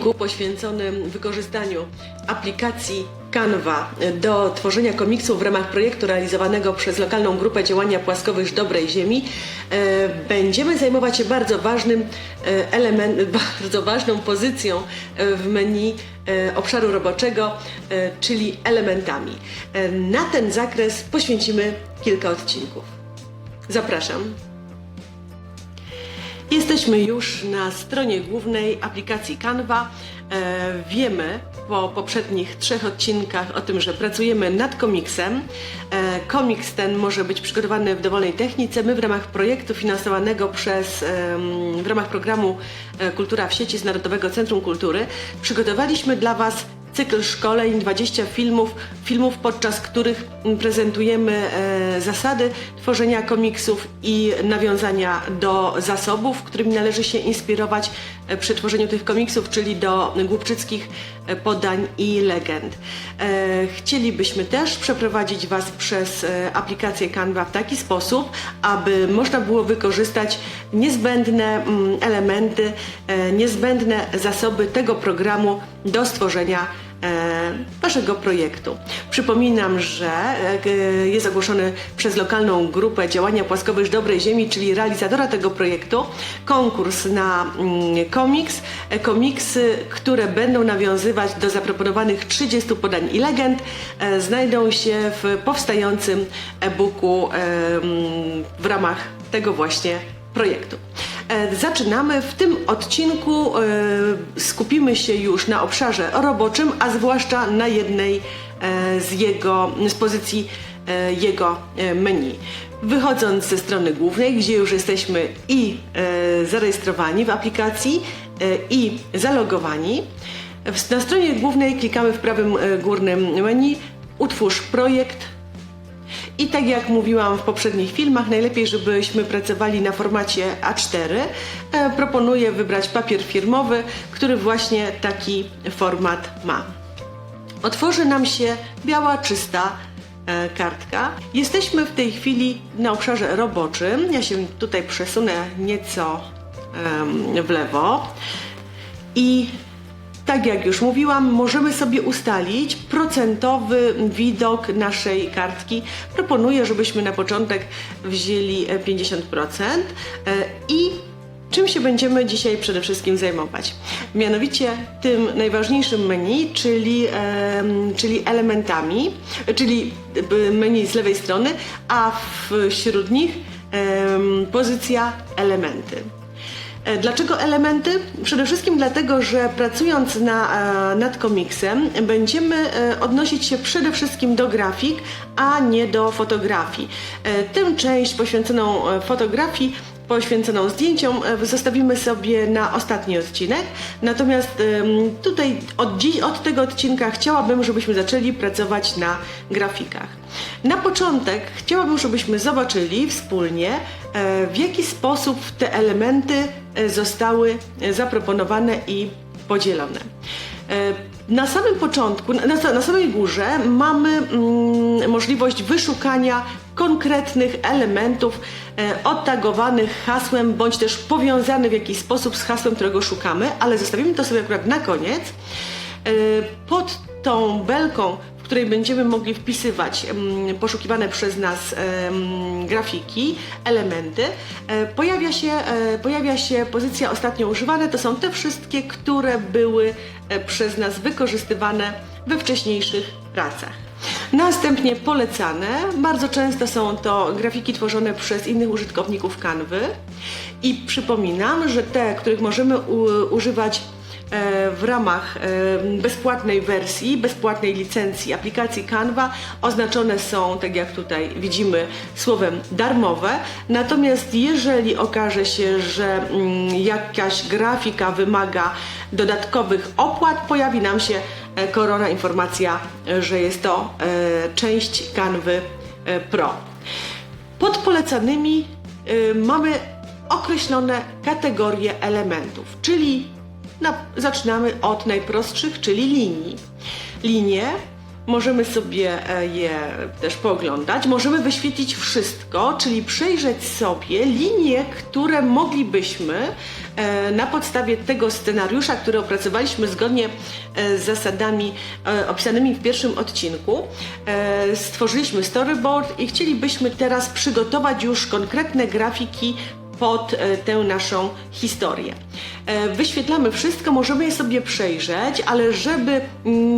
odcinku poświęconym wykorzystaniu aplikacji Canva do tworzenia komiksów w ramach projektu realizowanego przez lokalną grupę działania płaskowyż Dobrej Ziemi e, będziemy zajmować się bardzo ważnym e, elementem, bardzo ważną pozycją e, w menu obszaru roboczego, czyli elementami. Na ten zakres poświęcimy kilka odcinków. Zapraszam. Jesteśmy już na stronie głównej aplikacji Canva. E, wiemy po poprzednich trzech odcinkach o tym, że pracujemy nad komiksem. E, komiks ten może być przygotowany w dowolnej technice. My w ramach projektu finansowanego przez, w ramach programu e, Kultura w sieci z Narodowego Centrum Kultury przygotowaliśmy dla Was cykl szkoleń, 20 filmów, filmów podczas których prezentujemy e, zasady tworzenia komiksów i nawiązania do zasobów, którymi należy się inspirować e, przy tworzeniu tych komiksów, czyli do głupczyckich e, podań i legend. Chcielibyśmy też przeprowadzić Was przez aplikację Canva w taki sposób, aby można było wykorzystać niezbędne mm, elementy, niezbędne zasoby tego programu do stworzenia e, Waszego projektu. Przypominam, że e, jest ogłoszony przez lokalną grupę działania Płaskowyż Dobrej Ziemi, czyli realizatora tego projektu, konkurs na mm, komiks. E, Komiksy, które będą nawiązywać do zaproponowanych 30 podań i legend, znajdą się w powstającym e-booku mm, w ramach tego właśnie projektu. E, Zaczynamy. W tym odcinku e, skupimy się już na obszarze roboczym, a zwłaszcza na jednej e, z jego, z pozycji jego menu. Wychodząc ze strony głównej, gdzie już jesteśmy i zarejestrowani w aplikacji i zalogowani, na stronie głównej klikamy w prawym górnym menu Utwórz projekt, i tak jak mówiłam w poprzednich filmach, najlepiej, żebyśmy pracowali na formacie A4. E, proponuję wybrać papier firmowy, który właśnie taki format ma. Otworzy nam się biała, czysta e, kartka. Jesteśmy w tej chwili na obszarze roboczym. Ja się tutaj przesunę nieco w lewo. I tak jak już mówiłam, możemy sobie ustalić procentowy widok naszej kartki. Proponuję, żebyśmy na początek wzięli e, 50% e, i czym się będziemy dzisiaj przede wszystkim zajmować. Mianowicie tym najważniejszym menu, czyli, czyli elementami, czyli e, menu z lewej strony, a wśród nich pozycja elementy. E, Dlaczego elementy? Przede wszystkim dlatego, że pracując na, e, nad komiksem będziemy e, odnosić się przede wszystkim do grafik, a nie do fotografii. Tę część poświęconą fotografii poświęconą zdjęciom zostawimy sobie na ostatni odcinek. Natomiast tutaj od, dziś, od tego odcinka chciałabym, żebyśmy zaczęli pracować na grafikach. Na początek chciałabym, żebyśmy zobaczyli wspólnie, w jaki sposób te elementy e, zostały e, zaproponowane i podzielone. E, Na samym początku, na, na samej górze mamy mm, możliwość wyszukania konkretnych elementów e, otagowanych hasłem, bądź też powiązanych w jakiś sposób z hasłem, którego szukamy, ale zostawimy to sobie akurat na koniec. E, Pod tą belką, której będziemy mogli wpisywać poszukiwane przez nas grafiki, elementy, e, pojawia się, e, pojawia się pozycja ostatnio używane. To są te wszystkie, które były e, przez nas wykorzystywane we wcześniejszych pracach. Następnie polecane. Bardzo często są to grafiki tworzone przez innych użytkowników Canwy. I przypominam, że te, których możemy używać w ramach e, bezpłatnej wersji, bezpłatnej licencji aplikacji Canva oznaczone są, tak jak tutaj widzimy, słowem darmowe. Natomiast jeżeli okaże się, że mm, jakaś grafika wymaga dodatkowych opłat, pojawi nam się e, korona informacja, e, że jest to e, część Canvy e, Pro. Pod polecanymi mamy określone kategorie elementów, czyli na, zaczynamy od najprostszych, czyli linii. Linie możemy sobie e, je też pooglądać, możemy wyświetlić wszystko, czyli przejrzeć sobie linie, które moglibyśmy e, na podstawie tego scenariusza, który opracowaliśmy zgodnie e, z zasadami opisanymi w pierwszym odcinku, stworzyliśmy storyboard i chcielibyśmy teraz przygotować już konkretne grafiki pod e, tę naszą historię. E, Wyświetlamy wszystko, możemy je sobie przejrzeć, ale żeby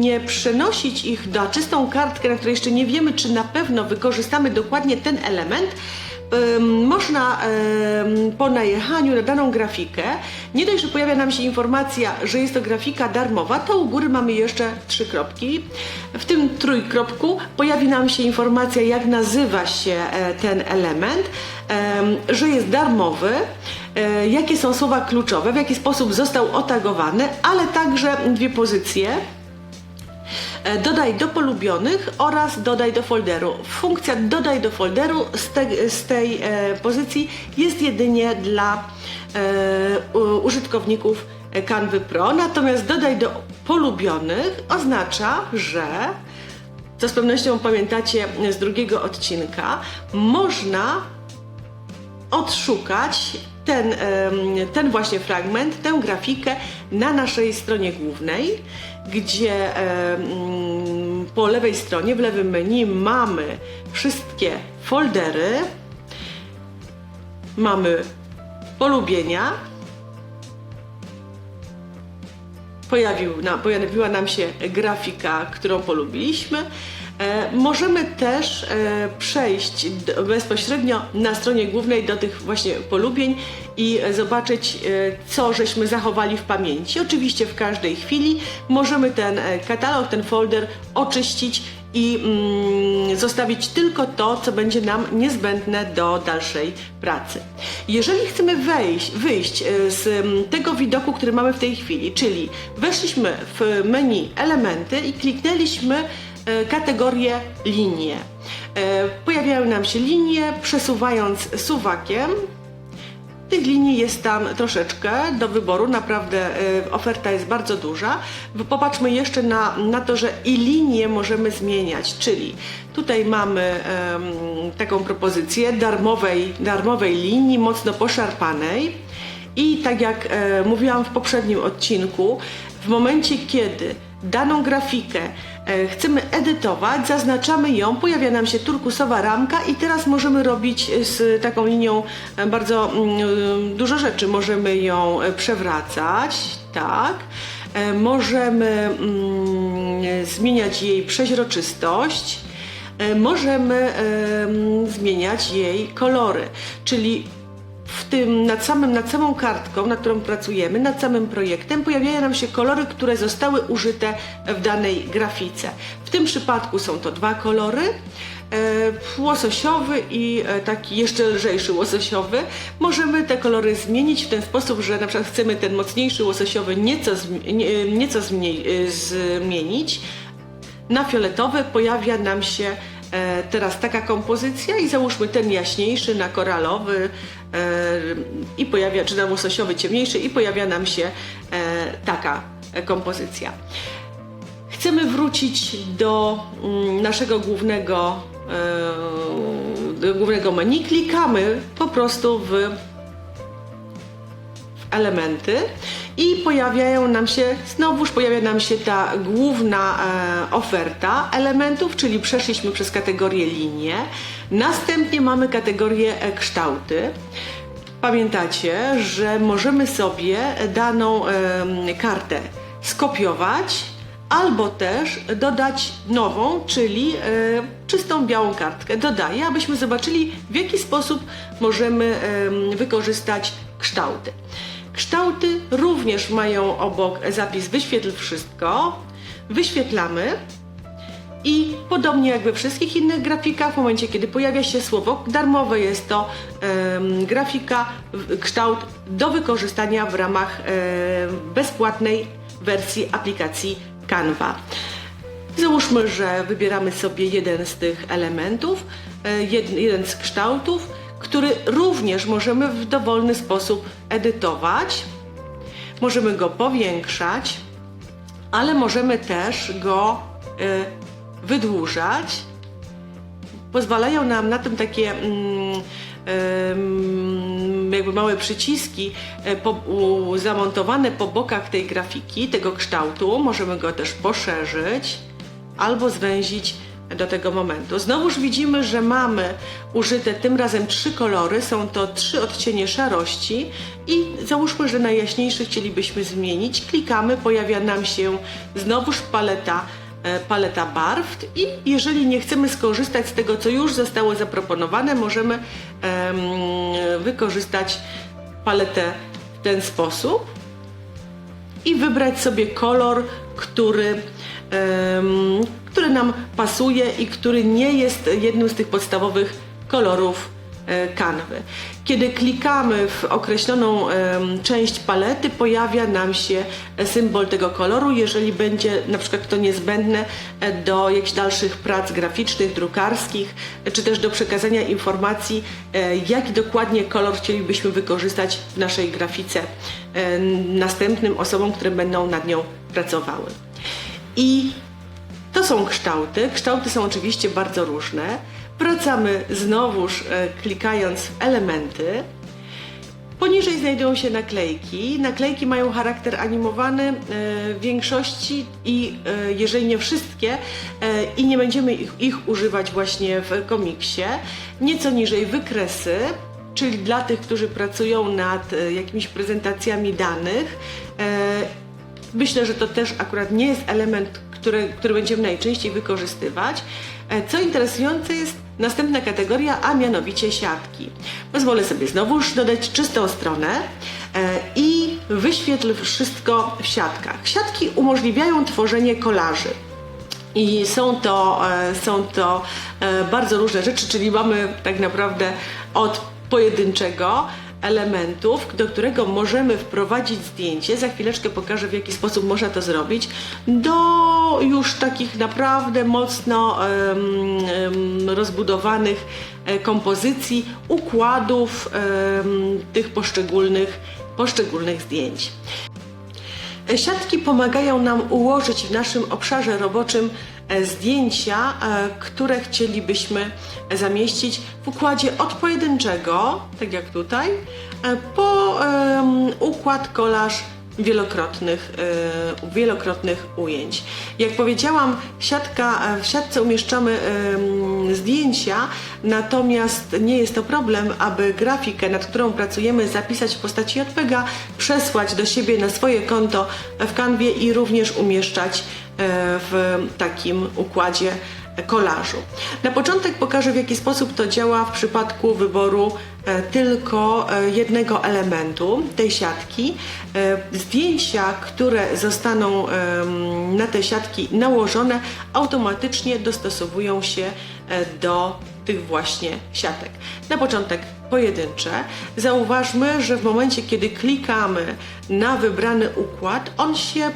nie przenosić ich na czystą kartkę, na której jeszcze nie wiemy, czy na pewno wykorzystamy dokładnie ten element, em, można po najechaniu na daną grafikę, nie dość, że pojawia nam się informacja, że jest to grafika darmowa, to u góry mamy jeszcze trzy kropki. W tym trójkropku pojawi nam się informacja, jak nazywa się e, ten element, em, że jest darmowy, e, jakie są słowa kluczowe, w jaki sposób został otagowany, ale także dwie pozycje. E, Dodaj do polubionych oraz dodaj do folderu. Funkcja dodaj do folderu z, te, z tej e, pozycji jest jedynie dla e, użytkowników Canvy Pro, natomiast dodaj do polubionych oznacza, że co z pewnością pamiętacie z drugiego odcinka, można odszukać ten, ten właśnie fragment, tę grafikę na naszej stronie głównej, gdzie po lewej stronie, w lewym menu mamy wszystkie foldery, mamy polubienia, pojawił pojawiła nam się grafika, którą polubiliśmy. E, możemy też e, przejść bezpośrednio na stronie głównej do tych właśnie polubień i zobaczyć, e, co żeśmy zachowali w pamięci. Oczywiście w każdej chwili możemy ten katalog, ten folder oczyścić i mm, zostawić tylko to, co będzie nam niezbędne do dalszej pracy. Jeżeli chcemy wejść, wyjść z mm, tego widoku, który mamy w tej chwili, czyli weszliśmy w menu elementy i kliknęliśmy kategorię linie. E, Pojawiają nam się linie, przesuwając suwakiem tych linii jest tam troszeczkę do wyboru, naprawdę y, oferta jest bardzo duża. Popatrzmy jeszcze na, na to, że i linie możemy zmieniać, czyli tutaj mamy em, taką propozycję darmowej, darmowej linii, mocno poszarpanej. I tak jak e, mówiłam w poprzednim odcinku, w momencie kiedy daną grafikę e, chcemy edytować, zaznaczamy ją, pojawia nam się turkusowa ramka i teraz możemy robić z taką linią e, bardzo mm, dużo rzeczy. Możemy ją e, przewracać, tak. E, Możemy mm, zmieniać jej przeźroczystość. E, Możemy em, zmieniać jej kolory, czyli w tym nad, samym, nad samą kartką, nad którą pracujemy, nad samym projektem, pojawiają nam się kolory, które zostały użyte w danej grafice. W tym przypadku są to dwa kolory. E, łososiowy i e, taki jeszcze lżejszy łososiowy. Możemy te kolory zmienić w ten sposób, że na przykład chcemy ten mocniejszy łososiowy nieco, nie, nieco e, zmienić. Na fioletowy pojawia nam się e, teraz taka kompozycja i załóżmy ten jaśniejszy na koralowy e, i pojawia, czy na łososiowy ciemniejszy i pojawia nam się e, taka e, kompozycja. Chcemy wrócić do mm, naszego głównego, e, głównego menu. Klikamy po prostu w elementy i pojawiają nam się, znowuż pojawia nam się ta główna e, oferta elementów, czyli przeszliśmy przez kategorię linie. Następnie mamy kategorię e, kształty. Pamiętacie, że możemy sobie daną em, kartę skopiować albo też dodać nową, czyli e, czystą białą kartkę. Dodaję, abyśmy zobaczyli w jaki sposób możemy em, wykorzystać kształty. Kształty również mają obok zapis wyświetl wszystko. Wyświetlamy i podobnie jak we wszystkich innych grafikach, w momencie kiedy pojawia się słowo darmowe, jest to em, grafika, kształt do wykorzystania w ramach em, bezpłatnej wersji aplikacji Canva. Załóżmy, że wybieramy sobie jeden z tych elementów, e, jed- jeden z kształtów, który również możemy w dowolny sposób edytować. Możemy go powiększać, ale możemy też go e, wydłużać. Pozwalają nam na tym takie mm, jakby małe przyciski e, po, u, zamontowane po bokach tej grafiki, tego kształtu. Możemy go też poszerzyć albo zwęzić do tego momentu. Znowuż widzimy, że mamy użyte tym razem trzy kolory, są to trzy odcienie szarości i załóżmy, że najjaśniejszy chcielibyśmy zmienić. Klikamy, pojawia nam się znowuż paleta e, paleta barw i jeżeli nie chcemy skorzystać z tego, co już zostało zaproponowane, możemy em, wykorzystać paletę w ten sposób i wybrać sobie kolor, który, który nam pasuje i który nie jest jednym z tych podstawowych kolorów e, kanwy. Kiedy klikamy w określoną część palety, pojawia nam się symbol tego koloru. Jeżeli będzie na przykład to niezbędne e, do jakichś dalszych prac graficznych, drukarskich, czy też do przekazania informacji, e, jaki dokładnie kolor chcielibyśmy wykorzystać w naszej grafice następnym osobom, które będą nad nią pracowały. I to są kształty. Kształty są oczywiście bardzo różne. Wracamy znowuż e, klikając w elementy. Poniżej znajdują się naklejki. Naklejki mają charakter animowany e, w większości i e, jeżeli nie wszystkie i nie będziemy ich, ich używać właśnie w komiksie. Nieco niżej wykresy, czyli dla tych, którzy pracują nad jakimiś prezentacjami danych. Myślę, że to też akurat nie jest element, który, który będziemy najczęściej wykorzystywać. E, Co interesujące jest następna kategoria, a mianowicie siatki. Pozwolę sobie znowuż dodać czystą stronę e, i wyświetl wszystko w siatkach. Siatki umożliwiają tworzenie kolaży. I są to, e, są to bardzo różne rzeczy, czyli mamy tak naprawdę od pojedynczego elementów, do którego możemy wprowadzić zdjęcie. Za chwileczkę pokażę, w jaki sposób można to zrobić, do już takich naprawdę mocno em, rozbudowanych e, kompozycji, układów em, tych poszczególnych, poszczególnych zdjęć. Siatki pomagają nam ułożyć w naszym obszarze roboczym e, zdjęcia, e, które chcielibyśmy zamieścić w układzie od pojedynczego, tak jak tutaj, e, po układ kolaż wielokrotnych, e, wielokrotnych ujęć. Jak powiedziałam, siatka, w siatce umieszczamy zdjęcia, natomiast nie jest to problem, aby grafikę, nad którą pracujemy, zapisać w postaci JPEGa, przesłać do siebie na swoje konto w kanwie i również umieszczać e, w takim układzie kolażu. Na początek pokażę w jaki sposób to działa w przypadku wyboru e, tylko e, jednego elementu tej siatki. E, Zdjęcia, które zostaną na te siatki nałożone, automatycznie dostosowują się do tych właśnie siatek. Na początek pojedyncze. Zauważmy, że w momencie, kiedy klikamy na wybrany układ, on się em,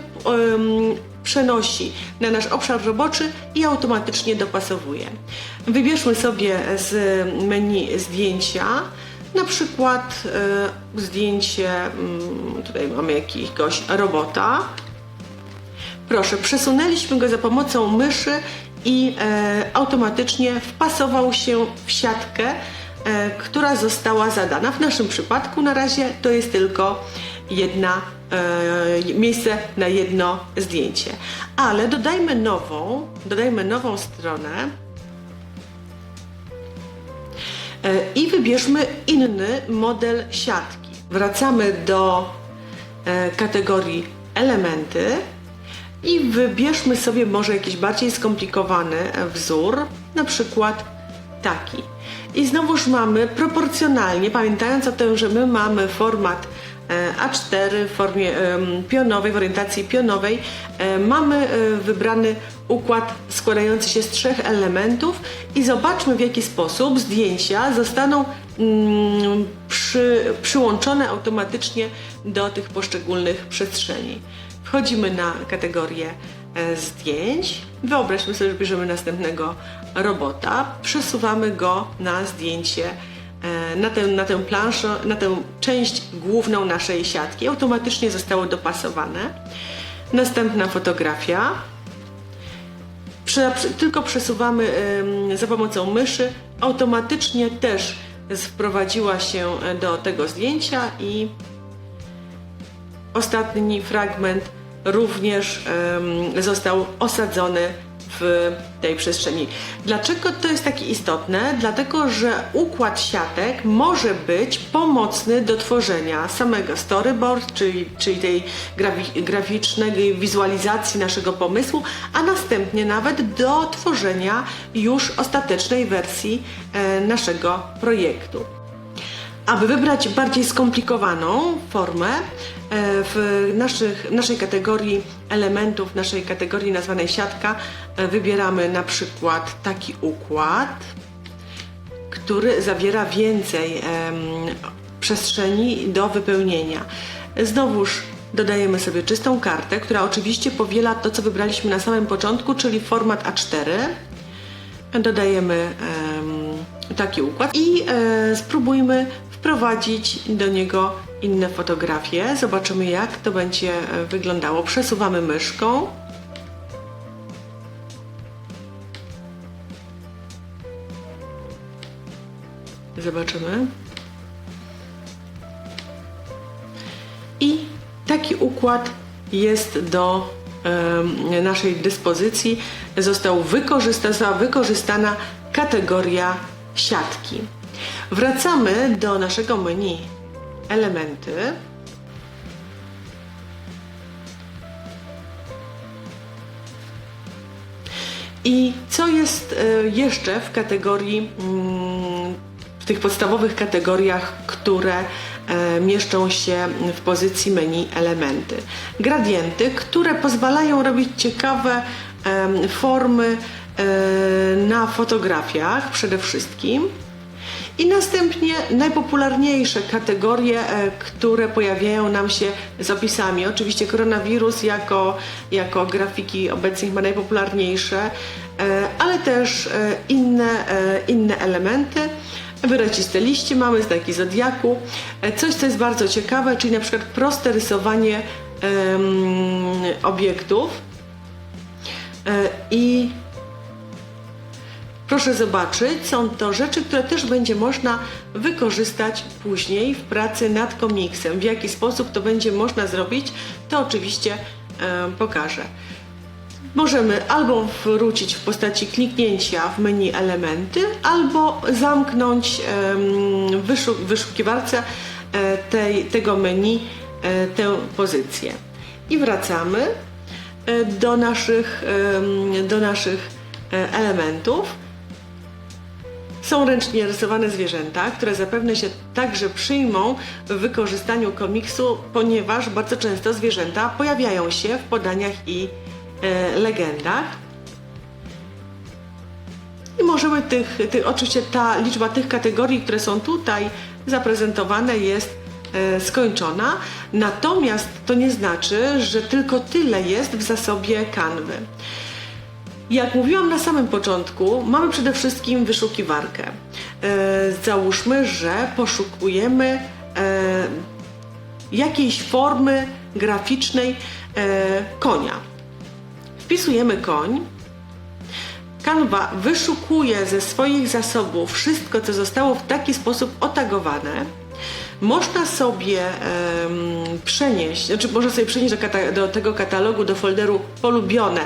przenosi na nasz obszar roboczy i automatycznie dopasowuje. Wybierzmy sobie z menu zdjęcia, na przykład e, zdjęcie, mm, tutaj mamy jakiegoś robota. Proszę, przesunęliśmy go za pomocą myszy i e, automatycznie wpasował się w siatkę, e, która została zadana. W naszym przypadku na razie to jest tylko jedna miejsce na jedno zdjęcie. Ale dodajmy nową, dodajmy nową stronę e, i wybierzmy inny model siatki. Wracamy do e, kategorii elementy i wybierzmy sobie może jakiś bardziej skomplikowany e, wzór, na przykład taki. I znowuż mamy proporcjonalnie, pamiętając o tym, że my mamy format e, A4 w formie pionowej, w orientacji pionowej, e, mamy e, wybrany układ składający się z trzech elementów i zobaczmy w jaki sposób zdjęcia zostaną mm, przy, przyłączone automatycznie do tych poszczególnych przestrzeni. Wchodzimy na kategorię e, zdjęć. Wyobraźmy sobie, że bierzemy następnego robota, przesuwamy go na zdjęcie, e, na tę, na tę planszę, na tę część główną naszej siatki. Automatycznie zostało dopasowane. Następna fotografia. Tylko przesuwamy za pomocą myszy, automatycznie też wprowadziła się do tego zdjęcia i ostatni fragment również został osadzony w tej przestrzeni. Dlaczego to jest takie istotne? Dlatego, że układ siatek może być pomocny do tworzenia samego storyboard, czyli, czyli tej grafi- graficznej wizualizacji naszego pomysłu, a następnie nawet do tworzenia już ostatecznej wersji e, naszego projektu. Aby wybrać bardziej skomplikowaną formę, e, w naszych, naszej kategorii elementów, naszej kategorii nazwanej siatka, e, wybieramy na przykład taki układ, który zawiera więcej em, przestrzeni do wypełnienia. Znowuż dodajemy sobie czystą kartę, która oczywiście powiela to, co wybraliśmy na samym początku, czyli format A4 dodajemy em, taki układ i e, spróbujmy wprowadzić do niego inne fotografie. Zobaczymy jak to będzie e, wyglądało. Przesuwamy myszką. Zobaczymy. I taki układ jest do em, naszej dyspozycji. Został została wykorzystana kategoria siatki. Wracamy do naszego menu elementy. I co jest e, jeszcze w kategorii, mm, w tych podstawowych kategoriach, które e, mieszczą się w pozycji menu elementy? Gradienty, które pozwalają robić ciekawe formy na fotografiach przede wszystkim. I następnie najpopularniejsze kategorie, e, które pojawiają nam się z opisami. Oczywiście koronawirus jako, jako grafiki obecnie chyba najpopularniejsze, e, ale też e, inne, e, inne elementy. Wyraziste liście, mamy znaki zodiaku. E, Coś, co jest bardzo ciekawe, czyli na przykład proste rysowanie em, obiektów. E, I Proszę zobaczyć, są to rzeczy, które też będzie można wykorzystać później w pracy nad komiksem. W jaki sposób to będzie można zrobić, to oczywiście e, pokażę. Możemy albo wrócić w postaci kliknięcia w menu elementy, albo zamknąć w wyszu- w wyszukiwarce e, tej, tego menu e, tę pozycję. I wracamy e, do naszych, do naszych elementów. Są ręcznie rysowane zwierzęta, które zapewne się także przyjmą w wykorzystaniu komiksu, ponieważ bardzo często zwierzęta pojawiają się w podaniach i e, legendach. I możemy tych, tych, oczywiście ta liczba tych kategorii, które są tutaj zaprezentowane jest e, skończona, natomiast to nie znaczy, że tylko tyle jest w zasobie kanwy. Jak mówiłam na samym początku, mamy przede wszystkim wyszukiwarkę. E, załóżmy, że poszukujemy e, jakiejś formy graficznej e, konia. Wpisujemy koń. Canva wyszukuje ze swoich zasobów wszystko, co zostało w taki sposób otagowane. Można sobie em, przenieść, znaczy można sobie przenieść do, do tego katalogu, do folderu polubione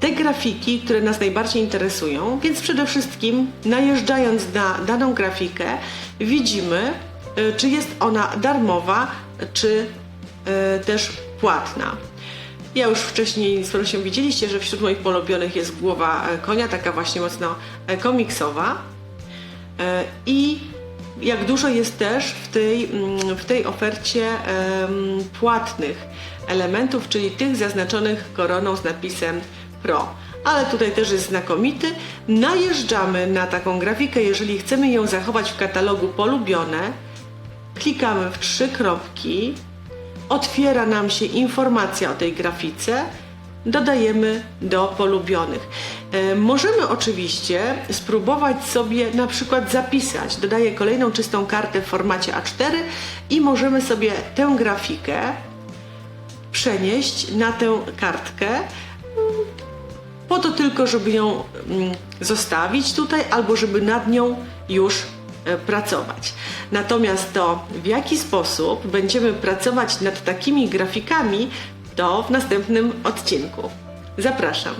te grafiki, które nas najbardziej interesują, więc przede wszystkim najeżdżając na daną grafikę widzimy, y, czy jest ona darmowa, czy y, też płatna. Ja już wcześniej z pewnością widzieliście, że wśród moich polubionych jest głowa e, konia, taka właśnie mocno komiksowa. I jak dużo jest też w tej, mm, w tej ofercie płatnych elementów, czyli tych zaznaczonych koroną z napisem Pro. Ale tutaj też jest znakomity. Najeżdżamy na taką grafikę, jeżeli chcemy ją zachować w katalogu polubione. Klikamy w trzy kropki, otwiera nam się informacja o tej grafice, dodajemy do polubionych. E, możemy oczywiście spróbować sobie na przykład zapisać. Dodaję kolejną czystą kartę w formacie A4 i możemy sobie tę grafikę przenieść na tę kartkę po to tylko, żeby ją mm, zostawić tutaj albo żeby nad nią już e, pracować. Natomiast to, w jaki sposób będziemy pracować nad takimi grafikami, to w następnym odcinku. Zapraszam.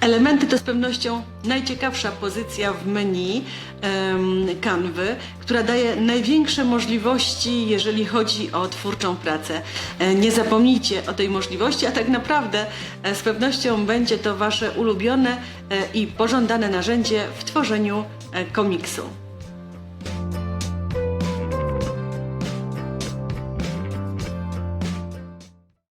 Elementy to z pewnością najciekawsza pozycja w menu Canvy, która daje największe możliwości, jeżeli chodzi o twórczą pracę. E, Nie zapomnijcie o tej możliwości, a tak naprawdę e, z pewnością będzie to Wasze ulubione e, i pożądane narzędzie w tworzeniu komiksu.